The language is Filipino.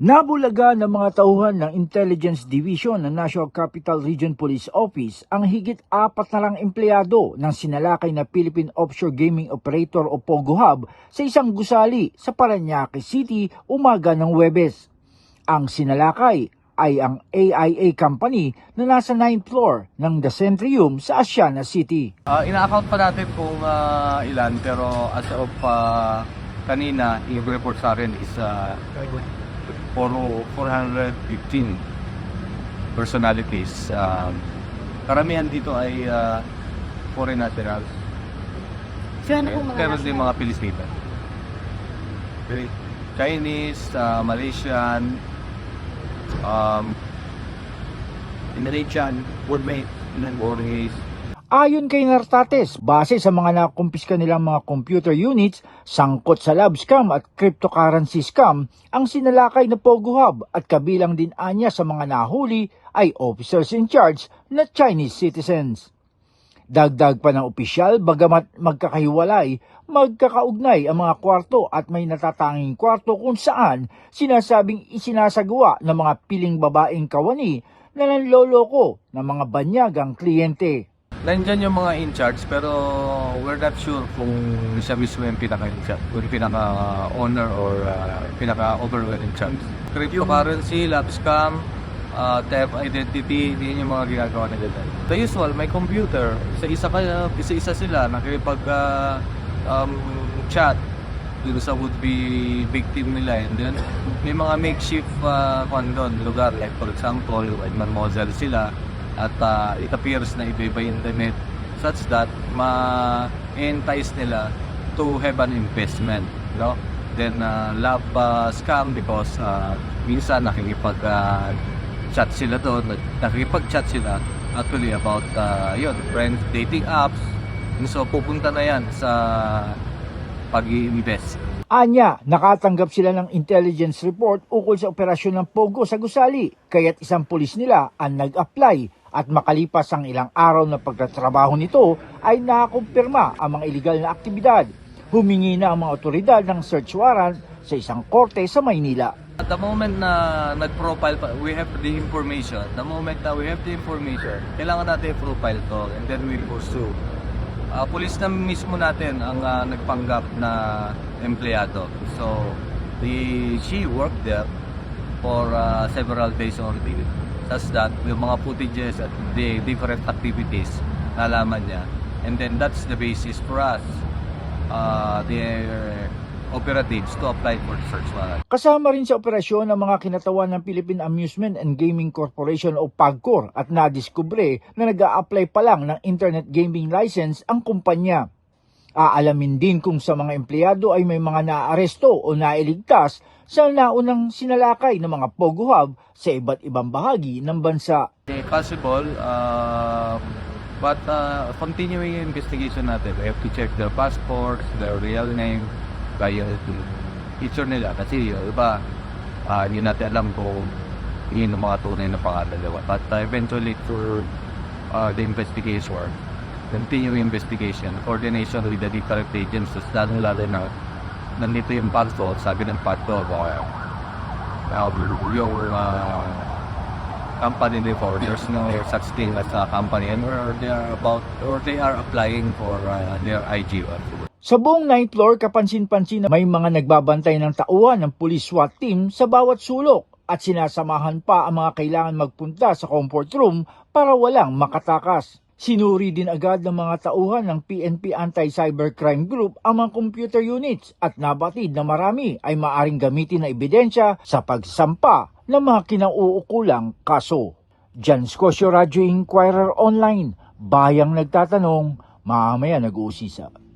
Nabulaga ng mga tauhan ng Intelligence Division ng National Capital Region Police Office ang higit apat na lang empleyado ng sinalakay na Philippine Offshore Gaming Operator o POGO Hub sa isang gusali sa Paranaque City umaga ng Webes. Ang sinalakay ay ang AIA company na nasa 9th floor ng The Centrium sa Asiana City. Ah, ina-account pa natin kung ah, ilan pero as of ah, kanina, yung report sa akin is uh, 415 personalities. Um, karamihan dito ay ah, foreign nationals. So, ano kung mga pero national? din mga Pilipino. Okay. Chinese, ah, Malaysian, um, Indonesian, Burmese, Burmese, Ayon kay Nartates, base sa mga nakumpiska nilang mga computer units, sangkot sa lab scam at cryptocurrency scam, ang sinalakay na Pogo Hub at kabilang din anya sa mga nahuli ay officers in charge na Chinese citizens. Dagdag pa ng opisyal, bagamat magkakahiwalay, magkakaugnay ang mga kwarto at may natatanging kwarto kung saan sinasabing isinasagawa ng mga piling babaeng kawani na nanloloko ng mga banyagang kliyente. Nandyan yung mga in charge pero we're not sure kung siya mismo yung pinaka in charge, yung pinaka owner or uh, pinaka overall in charge. Cryptocurrency, lab scam, uh, theft identity, yun yung mga ginagawa nila dyan. The usual, may computer, isa-isa kaya, isa-isa sila, nakikipag uh, um, chat dun sa would be victim nila and then may mga makeshift uh, kwan doon, lugar like for example when mademoiselle sila at uh, it appears na iba-iba yung internet such that ma-entice nila to have an investment no? Then uh, love uh, scam because uh, minsan nakikipag uh, chat sila doon nakikipag-chat sila actually about uh, yun friends dating apps. So pupunta na yan sa pag-invest Anya, nakatanggap sila ng intelligence report ukol sa operasyon ng Pogo sa gusali, kaya't isang pulis nila ang nag-apply at makalipas ang ilang araw na pagtatrabaho nito ay nakakumpirma ang mga illegal na aktibidad. Humingi na ang mga otoridad ng search warrant sa isang korte sa Maynila. At the moment na nag-profile we have the information. The moment na we have the information, kailangan natin i-profile to and then we pursue. Uh, police na mismo natin ang ah, nagpanggap na empleyado. So, the, she worked there for ah, several days already. Such that yung mga footages at the different activities nalaman niya. And then that's the basis for us, uh, the operatives to apply for search warrant. Kasama rin sa operasyon ang mga kinatawan ng Philippine Amusement and Gaming Corporation o PAGCOR at nadiskubre na nag apply pa lang ng Internet Gaming License ang kumpanya. Aalamin din kung sa mga empleyado ay may mga naaresto o nailigtas sa naunang sinalakay ng mga Pogo Hub sa iba't ibang bahagi ng bansa. Possible, uh, but uh, continuing investigation natin. We have to check their passports, their real name, kaya picture nila. Kasi yung iba, uh, hindi natin alam kung yun ang mga tunay na pangalan nila. But uh, eventually, through uh, the investigation, continuing investigation, coordination with the different agencies, lalo lalo na nandito yung pagto, sabi ng pagto, okay, uh, yung uh, company before. There's no such thing as a company and or they are about or they are applying for uh, their IG. Sa buong 9th floor, kapansin-pansin na may mga nagbabantay ng tauhan ng police SWAT team sa bawat sulok at sinasamahan pa ang mga kailangan magpunta sa comfort room para walang makatakas. Sinuri din agad ng mga tauhan ng PNP Anti-Cybercrime Group ang mga computer units at nabatid na marami ay maaring gamitin na ebidensya sa pagsampa ng mga kinauukulang kaso. Jan Scotia Radio Inquirer Online, bayang nagtatanong, mamaya nag-uusisa.